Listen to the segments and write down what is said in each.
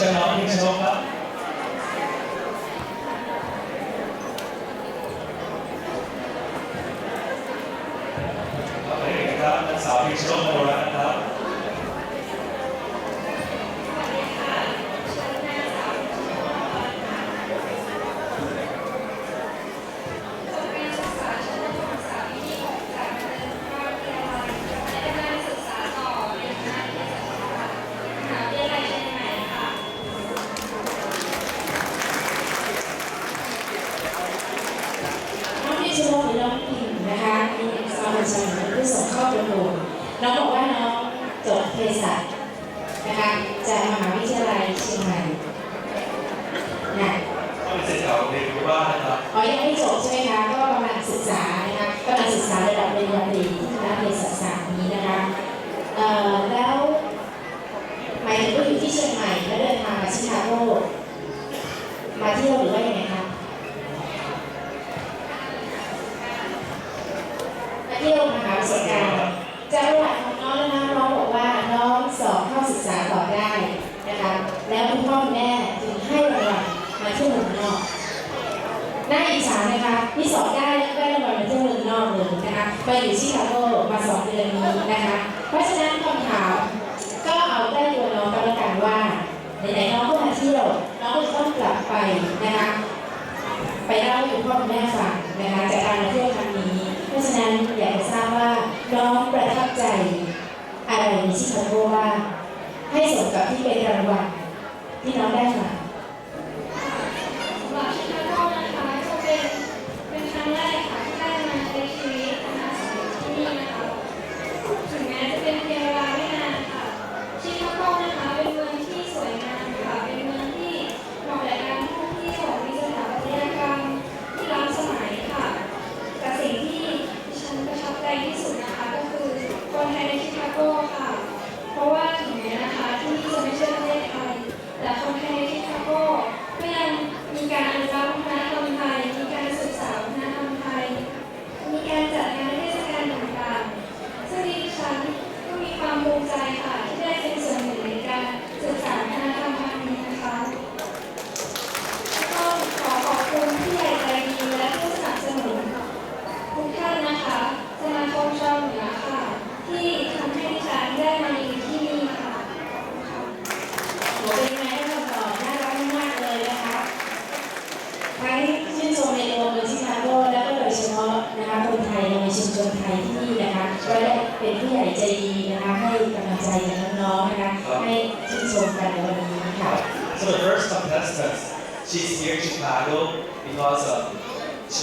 excellent, excellent. หน้าอิจฉานะคะนี่สอบได้แล้วได้รางวัลมาเที่ยวเมืองนอกเลยนะคะไปอยู่ชิคาโกมาสอบเดือนนี้นะคะ เพราะฉะนั้นคำถามก็เอาได้ตัวน้องก็แล้กันว่าไหนๆน้องก็มาเที่ยวน้องก็ต้องกลับไปนะคะ ไปเล่าให้คุณพ่อคุณแม่ฟังนะคะจากการมาเที่ยวครั้งนี้ เพราะฉะนั้นอยากจะทราบว่าน้องประทับใจอะไรในชิคาโกบ้างให้สมกับที่เป็นรางวัล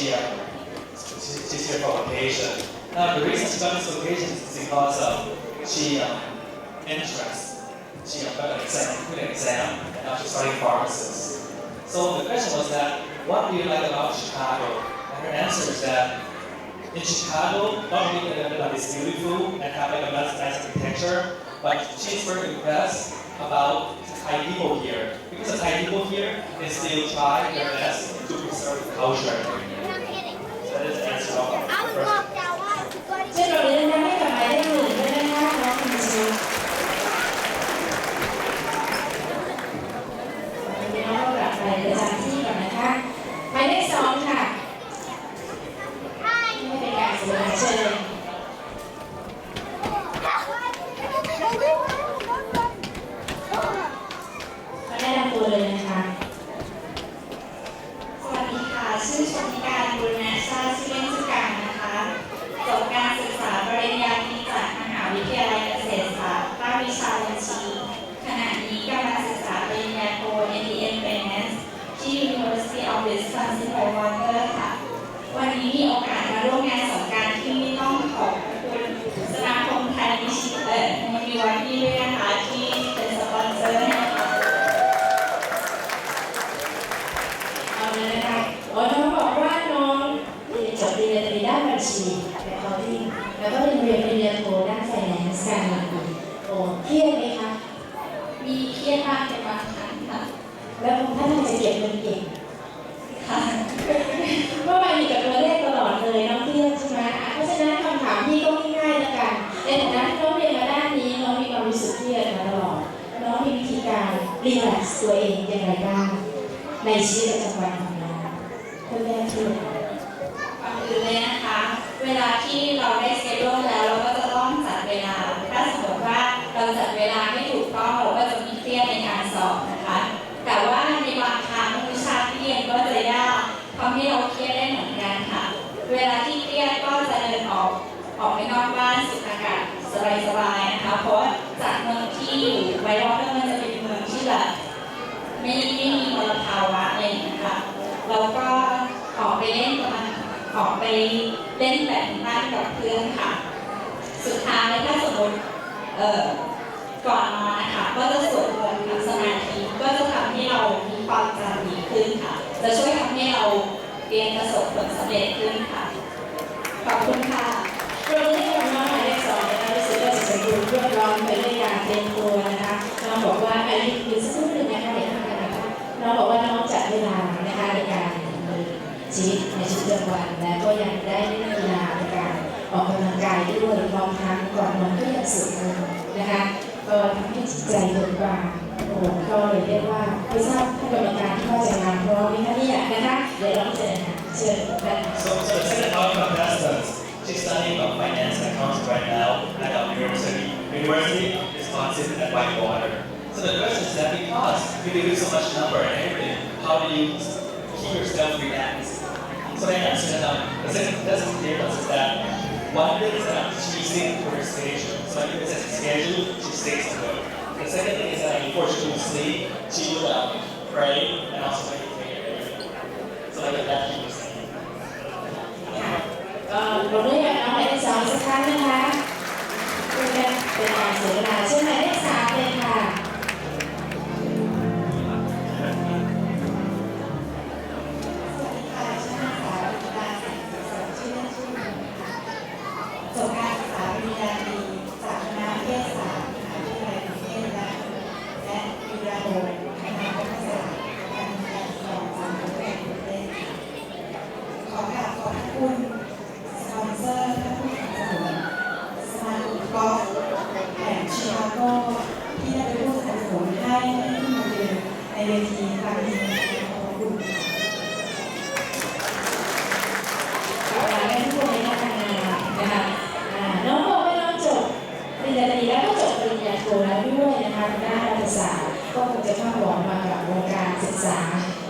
CCM, CCM publication. Now, the reason she got this publication is because of she um, interest. She um, got an exam, good exam, and now she's studying pharmacists. So the question was that, what do you like about Chicago? And her answer is that in Chicago, not only that Nevada is beautiful and have like a nice, nice architecture, but she's very impressed about the Thai people here. Because the Thai people here, they still try their best to preserve the culture. ช่วยเราเล่นให้กับหมายเลขหๆด้วยนะคะน้องมิเป็นน้องไปประจำที่ก่นนะคะหมายเลขสองค่ะไม่เป็การเสียเวลาเชิญขอแนะวเลย รีแลกซ์ตัวเองอย่างไรบ้างในชีวิตประจำวันของเราคุณแม่คือก่อนอื่นเลยนะคะ เวลาที่เราได้เซตโลแล้วเราก็จะต้องจัดเวลา ถ้าสมมติว่าเราจัดเวลาไม่ถูกต้องเราก็จะมีเครียดในการสอบนะคะ แต่ว่าในบางครั้งวิชาที่เรียนก็จะยากทำให้เราเครียดได้เหมือนกันค่ะ เวลาที่เครียดก็จะเดินออกออกไปนอกบ้านสูดอากาศสบายๆนะคะ เพราะจากเมืองที่อยู่ไวท์วอเตอร์มันจะเป็นเมืองที่แบบ ไม่ไม่มีมลภาวะอะไรอย่างเงี้ยค่ะแล้วก็ออกไปเล่นกับมันออกไปเล่นแบบนั่ง กับเพื่อนค่ะ สุดท้ายถ้าสมมติเอ่อก่อนนอนนะคะก็จะสวดมนต์ทำสมาธิก็จะทำให้เรามีความจำดีขึ้นค่ะ จะช่วยทำให้เราเรียนประสบผลสำเร็จขึ้นค่ะ ขอบคุณค่ะโปรเจกต์ขอน้องหมายเลขสองนะคะรู้สึกว่าจะสมบูรณ์เรียบร้อยไปด้วยการเตรียมตัวนะคะน้องบอกว่าอันนี้คือสักครู่หนึ่งนะคะเดี๋ยวทำกันนะคะน้องบอกว่าน้องจัดเวลานะคะในการมีชีวิตในชีวิตประจำวันและก็ยังได้เล่นกีฬา ออกกำลังกายด้วยพร้อมทั้งก่อนนอนก็ยังสวดมนต์นะคะก็ทำให้จิตใจเบิกบานโอ้โหก็เลยเรียกว่าไม่ทราบท่านกรรมการที่ว่าจะงาพร้อมไหมคะเนี่ยนะคะเดี๋ยวเราเจอกันเชิญกัน So, so the second part of contestants, she's studying about finance and accounting right now at our university. University is considered at Whitewater. So the question is that because you do so much number and everything, how do you keep yourself relaxed? So the answer is that the second contestant difference is that one thing is that she sticks to her schedule. So if it's a schedule, she sticks to it. The second thing is that before she goes to sleep, she will um, pray and also meditate. So like that, she was saying. ค่ะก็ลงเรียนน้องหมายเลขสองสักครั้งนะคะเพื่อเป็นการเสียเวลาเช่นหมายเลขสามเลยค่ะ สวัสดีค่ะชื่อนางสาววิตาแสงสุขสดชื่อเล่นชื่อหมิวค่ะจบการศึกษาปริญญาตรีจากคณะเทศศาสตร์มหาวิทยาลัยกรุงเทพและและปริญญาโทคณะรัฐศาสตร์การเมืองการสอนจากมหาวิทยาลัยกรุงเทพค่ะขอกราบขอบพระคุณสปอนเซอร์และผู้สนับสนุนสมาคมกอล์ฟแห่งชิคาโกที่ได้เป็นผู้สนับสนุนให้ขึ้นมาเรียนในเวทีครั้งนี้ขอบคุณค่ะ ขอบคุณทุกคนในการทำงานนะคะอ่าน้องบอกว่าน้องจบปริญญาตรีแล้วก็จบปริญญาโทแล้วด้วยนะคะทางด้านรัฐศาสตร์ก็คงจะเข้าหวังมากับวงการศึกษา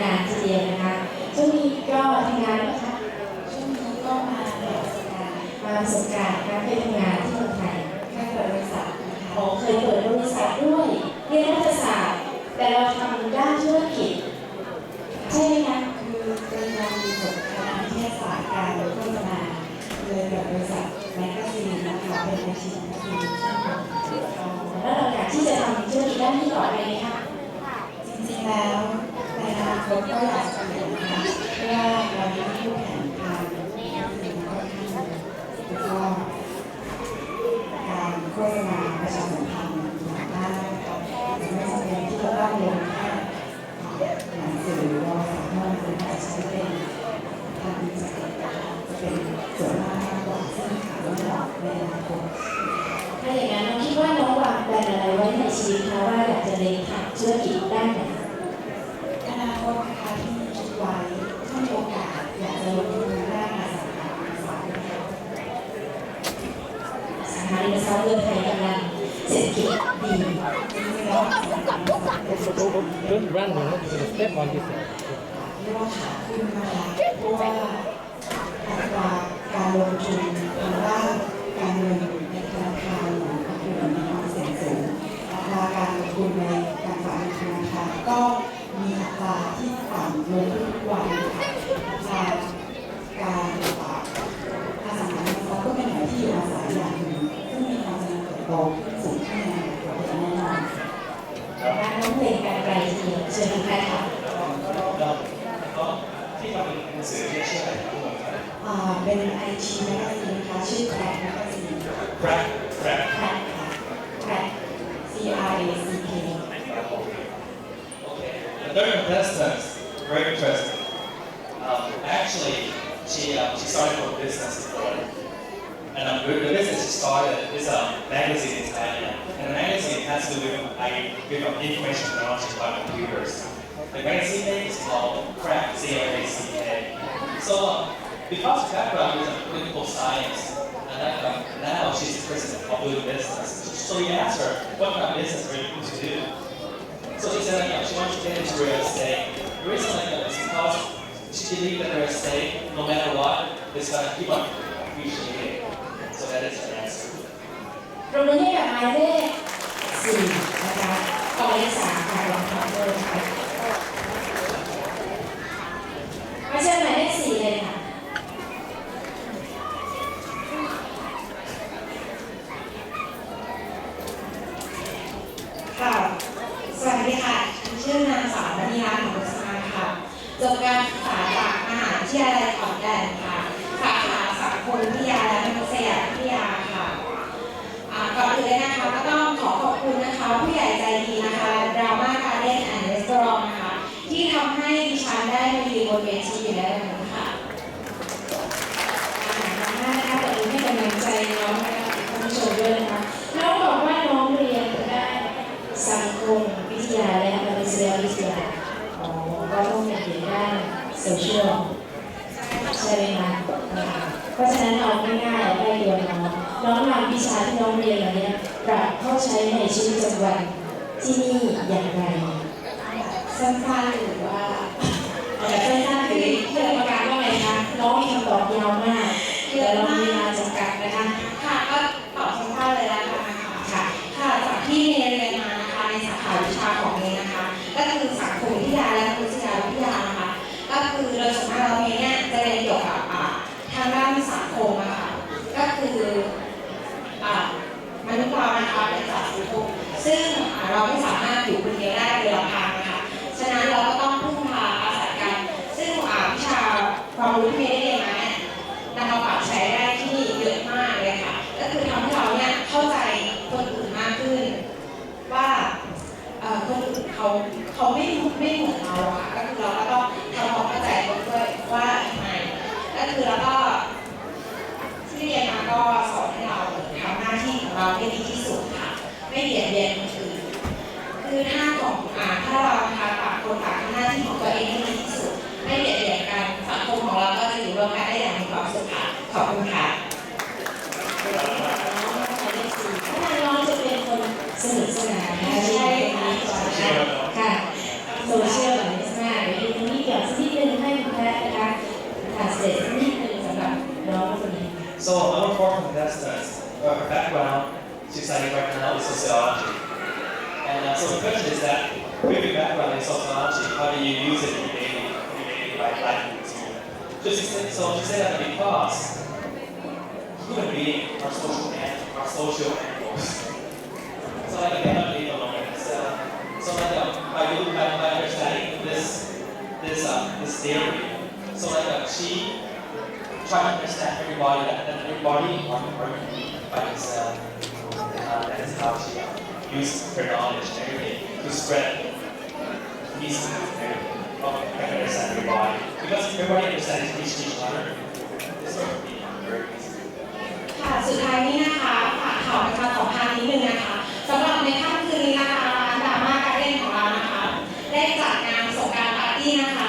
นานทีเดียวนะคะช่วงนี้ก็ทำงานนะคะ ช่วงนี้ก็มาเปิดประสบการณ์ มาประสบการณ์การไปทำงานที่เมืองไทย แค่เปิดบริษัทนะคะ อ๋อเคยเปิดบริษัทด้วยเรียนรัฐศาสตร์ แต่เราทำด้านธุรกิจใช่ไหมคะคือเป็นงานดีจบคณะวิทยาศาสตร์การโฆษณาเลยเปิดบริษัทแมกกาซีนนะคะเป็นอาชีพแมกกาซีนแล้วเราอยากที่จะทำธุรกิจด้านนี้ต่อไปไหมคะจริงๆแล้วในอนาคตก็อยากจะเรียนนะคะเพราะว่าเรามีคู่แข่งทางแมกกาซีนค่อนข้างเยอะแล้วก็การโฆษณาประชาสัมพันธ์ต่างๆนะคะจะไม่จำเป็นที่จะต้องเรียนแค่หนังสือเราสามารถเรียนได้ใช้เป็นทางอินเทอร์เน็ตนะคะจะเป็นส่วนมากมากกว่าซึ่งถามว่าเหมาะในอนาคต ถ้าอย่างนั้นน้องคิดว่าน้องวางแผนอะไรไว้ในชีวิตคะว่าอยากจะเรียนทำธุรกิจด้านไหน อนาคตนะคะที่คิดไว้ถ้ามีโอกาสอยากจะลงทุนด้านอสังหาริมทรัพย์นะคะ สถานีทรัพย์เมือไทยกำลังเศรษฐกิจดีจริงๆแล้วอสังหาริมทรัพย์เป็นสิ่งที่ Don't run, you're not going to step on this. เรียกว่าขาขึ้นมาเพราะว่าอัตราการลงทุนทางด้าการเงินในธนาคารหรืออื่นมีความเสี่ยงสูงอัตราการลงทุนในการฝากธนาคารก็มีอัตราที่ต่ำลงทุกวันค่ะ Okay. The third contestant, very interesting. Um, actually, she uh, she started her business before. And um, the business she started is a magazine in Thailand. And the magazine has to do with, like, um, information technology about computers. The magazine name is called CRACK, C-R-A-C-K. So um, because her background is in political science, and like, um, now she's a president of doing business. So we asked her, what kind of business are you going to do? So she said, like, uh, she wants to get into real estate. The reason like that is because she believes that real estate, no matter what, is gonna keep on appreciating. So that is her answer. ปรบมือให้กับหมายเลขสี่นะคะออกเลขสามค่ะลองทำด้วยค่ะมาเชิญหมายเลข ข จบการศึกษาจากมหาวิทยาลัยขอนแก่นค่ะสาขาสังคมวิทยา ไม่เบียดเบียนคนอื่นคือถ้าของอ่าถ้าเราทำต่างคนต่างทำหน้าที่ของตัวเองให้ดีที่สุด ไม่เบียดเบียนกันสังคมของเราก็จะอยู่ร่วมกันได้อย่างมีความสุขค่ะขอบคุณค่ะถ้าน้องจะเป็นคนสนุกสนานนะคะใช่ค่ะค่ะโซเชียลแบบนี้มากเดี๋ยวดูตรงนี้เกี่ยวสักนิดนึงให้คุณแพทย์นะคะถ่ายเสร็จสักนิดนึงสำหรับน้องคนนี้ So our four contestants, uh, her background, studying right now is sociology. And uh, so the question is that, with your background in sociology, how do you use it in your daily, in daily life, life routine? So she said that because human beings are social animals, are social animals. So like they cannot live alone in themselves. So like uh, by by, by understanding this this uh, this theory, so like uh, she try to understand everybody that, that everybody are working by themselves. Uh, that is how she used her knowledge and everything to spread peace and everything. Oh, I can understand everybody. Because everybody understands each, each other. This sort of be very easy. ค่ะสุดท้ายนี้นะคะฝากข่าวประชาสัมพันธ์นิดนึงนะคะสำหรับในค่ำคืนนี้นะคะร้านดราม่าการเล่นของเรานะคะ ได้จัดงานสงการปาร์ตี้นะคะ